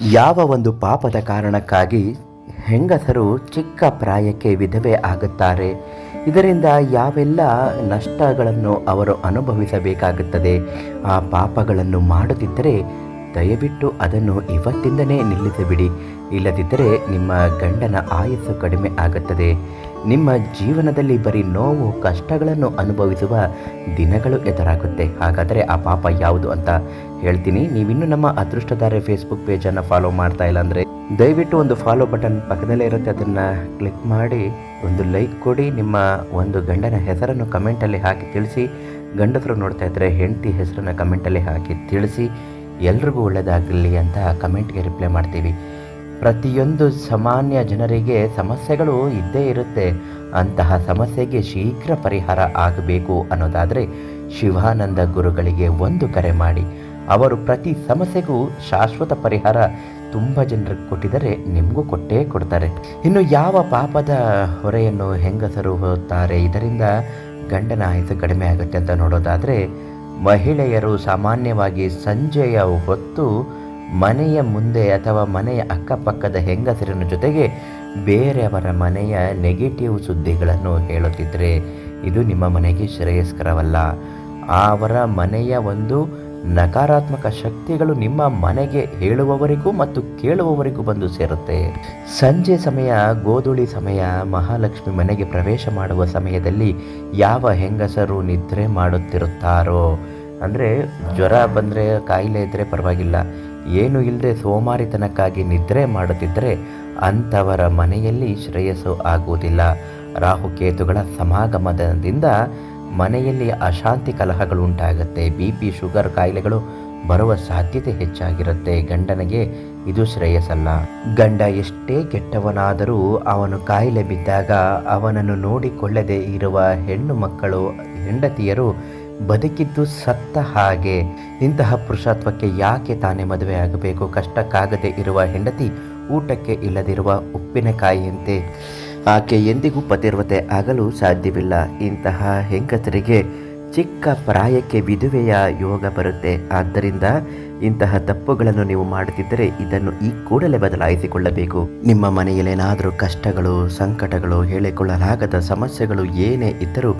ಯಾವ ಒಂದು ಪಾಪದ ಕಾರಣಕ್ಕಾಗಿ ಹೆಂಗಸರು ಚಿಕ್ಕ ಪ್ರಾಯಕ್ಕೆ ವಿಧವೆ ಆಗುತ್ತಾರೆ? ಇದರಿಂದ ಯಾವೆಲ್ಲ ನಷ್ಟಗಳನ್ನು ಅವರು ಅನುಭವಿಸಬೇಕಾಗುತ್ತದೆ? ಆ ಪಾಪಗಳನ್ನು ಮಾಡುತ್ತಿದ್ದರೆ ದಯವಿಟ್ಟು ಅದನ್ನು ಇವತ್ತಿಂದನೇ ನಿಲ್ಲಿಸಿಬಿಡಿ. ಇಲ್ಲದಿದ್ದರೆ ನಿಮ್ಮ ಗಂಡನ ಆಯಸ್ಸು ಕಡಿಮೆ ಆಗುತ್ತದೆ. ನಿಮ್ಮ ಜೀವನದಲ್ಲಿ ಬರೀ ನೋವು, ಕಷ್ಟಗಳನ್ನು ಅನುಭವಿಸುವ ದಿನಗಳು ಎದುರಾಗುತ್ತೆ. ಹಾಗಾದರೆ ಆ ಪಾಪ ಯಾವುದು ಅಂತ ಹೇಳ್ತೀನಿ. ನೀವಿನ್ನೂ ನಮ್ಮ ಅದೃಷ್ಟಧಾರೆ ಫೇಸ್ಬುಕ್ ಪೇಜನ್ನು ಫಾಲೋ ಮಾಡ್ತಾ ಇಲ್ಲ ಅಂದರೆ ದಯವಿಟ್ಟು ಒಂದು ಫಾಲೋ ಬಟನ್ ಪಕ್ಕದಲ್ಲೇ ಇರುತ್ತೆ. ಅದನ್ನು ಕ್ಲಿಕ್ ಮಾಡಿ, ಒಂದು ಲೈಕ್ ಕೊಡಿ. ನಿಮ್ಮ ಒಂದು ಗಂಡನ ಹೆಸರನ್ನು ಕಮೆಂಟಲ್ಲಿ ಹಾಕಿ ತಿಳಿಸಿ. ಗಂಡಸರು ನೋಡ್ತಾ ಇದ್ದರೆ ಹೆಂಡತಿ ಹೆಸರನ್ನು ಕಮೆಂಟಲ್ಲಿ ಹಾಕಿ ತಿಳಿಸಿ. ಎಲ್ರಿಗೂ ಒಳ್ಳೆಯದಾಗಲಿ ಅಂತ ಕಮೆಂಟ್ಗೆ ರಿಪ್ಲೈ ಮಾಡ್ತೀವಿ. ಪ್ರತಿಯೊಂದು ಸಾಮಾನ್ಯ ಜನರಿಗೆ ಸಮಸ್ಯೆಗಳು ಇದ್ದೇ ಇರುತ್ತೆ. ಅಂತಹ ಸಮಸ್ಯೆಗೆ ಶೀಘ್ರ ಪರಿಹಾರ ಆಗಬೇಕು ಅನ್ನೋದಾದರೆ ಶಿವಾನಂದ ಗುರುಗಳಿಗೆ ಒಂದು ಕರೆ ಮಾಡಿ. ಅವರು ಪ್ರತಿ ಸಮಸ್ಯೆಗೂ ಶಾಶ್ವತ ಪರಿಹಾರ ತುಂಬ ಜನರಿಗೆ ಕೊಟ್ಟಿದರೆ ನಿಮಗೂ ಕೊಟ್ಟೇ ಕೊಡ್ತಾರೆ. ಇನ್ನು ಯಾವ ಪಾಪದ ಹೊರೆಯನ್ನು ಹೆಂಗಸರು ಹೋಗುತ್ತಾರೆ ಇದರಿಂದ ಗಂಡನ ಆಯಸ್ಸು ಕಡಿಮೆ ಆಗುತ್ತೆ ಅಂತ ನೋಡೋದಾದರೆ ಮಹಿಳೆಯರು ಸಾಮಾನ್ಯವಾಗಿ ಸಂಜೆಯ ಹೊತ್ತು ಮನೆಯ ಮುಂದೆ ಅಥವಾ ಮನೆಯ ಅಕ್ಕಪಕ್ಕದ ಹೆಂಗಸರಿನ ಜೊತೆಗೆ ಬೇರೆಯವರ ಮನೆಯ ನೆಗೆಟಿವ್ ಸುದ್ದಿಗಳನ್ನು ಹೇಳುತ್ತಿದ್ದರೆ ಇದು ನಿಮ್ಮ ಮನೆಗೆ ಶ್ರೇಯಸ್ಕರವಲ್ಲ. ಅವರ ಮನೆಯ ಒಂದು ನಕಾರಾತ್ಮಕ ಶಕ್ತಿಗಳು ನಿಮ್ಮ ಮನೆಗೆ ಹೇಳುವವರಿಗೂ ಮತ್ತು ಕೇಳುವವರಿಗೂ ಬಂದು ಸೇರುತ್ತೆ. ಸಂಜೆ ಸಮಯ, ಗೋಧುಳಿ ಸಮಯ, ಮಹಾಲಕ್ಷ್ಮಿ ಮನೆಗೆ ಪ್ರವೇಶ ಮಾಡುವ ಸಮಯದಲ್ಲಿ ಯಾವ ಹೆಂಗಸರು ನಿದ್ರೆ ಮಾಡುತ್ತಿರುತ್ತಾರೋ? ಅಂದರೆ ಜ್ವರ ಬಂದರೆ ಕಾಯಿಲೆ ಇದ್ದರೆ ಪರವಾಗಿಲ್ಲ. ಏನು ಇಲ್ಲದೆ ಸೋಮಾರಿತನಕ್ಕಾಗಿ ನಿದ್ರೆ ಮಾಡುತ್ತಿದ್ದರೆ ಅಂಥವರ ಮನೆಯಲ್ಲಿ ಶ್ರೇಯಸ್ಸು ಆಗುವುದಿಲ್ಲ. ರಾಹುಕೇತುಗಳ ಸಮಾಗಮದಿಂದ ಮನೆಯಲ್ಲಿ ಅಶಾಂತಿ ಕಲಹಗಳು ಉಂಟಾಗುತ್ತೆ. ಬಿ ಪಿ ಶುಗರ್ ಕಾಯಿಲೆಗಳು ಬರುವ ಸಾಧ್ಯತೆ ಹೆಚ್ಚಾಗಿರುತ್ತೆ. ಗಂಡನಿಗೆ ಇದು ಶ್ರೇಯಸ್ಸಲ್ಲ. ಗಂಡ ಎಷ್ಟೇ ಕೆಟ್ಟವನಾದರೂ ಅವನು ಕಾಯಿಲೆ ಬಿದ್ದಾಗ ಅವನನ್ನು ನೋಡಿಕೊಳ್ಳದೆ ಇರುವ ಹೆಣ್ಣು ಮಕ್ಕಳು, ಹೆಂಡತಿಯರು ಬದುಕಿದ್ದು ಸತ್ತ ಹಾಗೆ ಇಂತಹ ಪುರುಷತ್ವಕ್ಕೆ ಯಾಕೆ ತಾನೇ ಮದುವೆ ಆಗಬೇಕು? ಕಷ್ಟಕ್ಕಾಗದೆ ಇರುವ ಹೆಂಡತಿ ಊಟಕ್ಕೆ ಇಲ್ಲದಿರುವ ಉಪ್ಪಿನಕಾಯಿಯಂತೆ ಆಕೆ ಎಂದಿಗೂ ಪತಿರ್ವತೆ ಆಗಲು ಸಾಧ್ಯವಿಲ್ಲ. ಇಂತಹ ಹೆಂಗಸರಿಗೆ ಚಿಕ್ಕ ಪ್ರಾಯಕ್ಕೆ ವಿಧುವೆಯ ಯೋಗ ಬರುತ್ತೆ. ಆದ್ದರಿಂದ ಇಂತಹ ತಪ್ಪುಗಳನ್ನು ನೀವು ಮಾಡುತ್ತಿದ್ದರೆ ಇದನ್ನು ಈ ಕೂಡಲೇ ಬದಲಾಯಿಸಿಕೊಳ್ಳಬೇಕು. ನಿಮ್ಮ ಮನೆಯಲ್ಲೇನಾದರೂ ಕಷ್ಟಗಳು, ಸಂಕಟಗಳು ಹೇಳಿಕೊಳ್ಳಲಾಗದ ಸಮಸ್ಯೆಗಳು ಏನೇ ಇದ್ದರೂ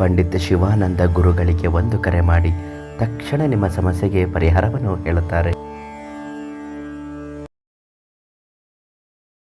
ಪಂಡಿತ ಶಿವಾನಂದ ಗುರುಗಳಿಗೆ ಒಂದು ಕರೆ ಮಾಡಿ ತಕ್ಷಣ ನಿಮ್ಮ ಸಮಸ್ಯೆಗೆ ಪರಿಹಾರವನ್ನು ಹೇಳುತ್ತಾರೆ.